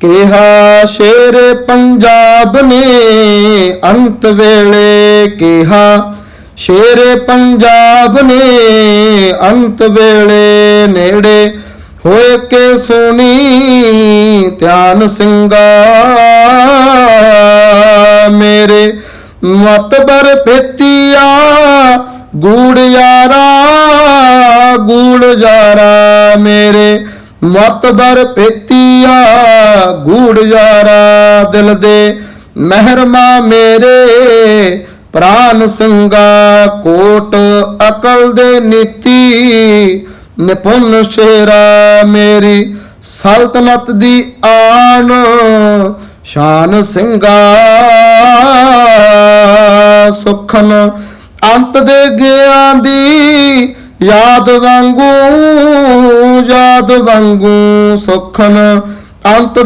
ਕਿਹਾ ਸ਼ੇਰ ਪੰਜਾਬ ਨੇ ਅੰਤ ਵੇਲੇ ਕਿਹਾ, ਸ਼ੇਰ ਪੰਜਾਬ ਨੇ ਅੰਤ ਵੇਲੇ ਨੇੜੇ ਹੋਏ ਕੇ ਸੁਣੀ ਧਿਆਨ ਸਿੰਘਾ ਮੇਰੇ ਮਤਬਰ ਪੇਤੀਆ ਗੂੜ ਯਾਰਾ ਗੂੜ ਯਾਰਾ ਮੇਰੇ ਮਤਬਰ ਪੇਤੀਆ, ਗੂੜ ਯਾਰਾ ਦਿਲ ਦੇ ਮਹਿਰਮਾ ਮੇਰੇ। ਪ੍ਰਾਨ ਸਿੰਘਾ ਕੋਟ ਅਕਲ ਦੇ ਨੀਤੀ, ਨਿਪੁੰਨ ਸ਼ੇਰਾ ਮੇਰੀ ਸਲਤਨਤ ਦੀ ਆਨ। ਸ਼ਾਨ ਸਿੰਘਾ ਸੁਖਨ ਅੰਤ ਦੇ ਗਿਆ ਦੀ ਯਾਦ ਵਾਂਗੂ ਯਾਦ ਵਾਂਗੂ ਸੁਖਨ ਅੰਤ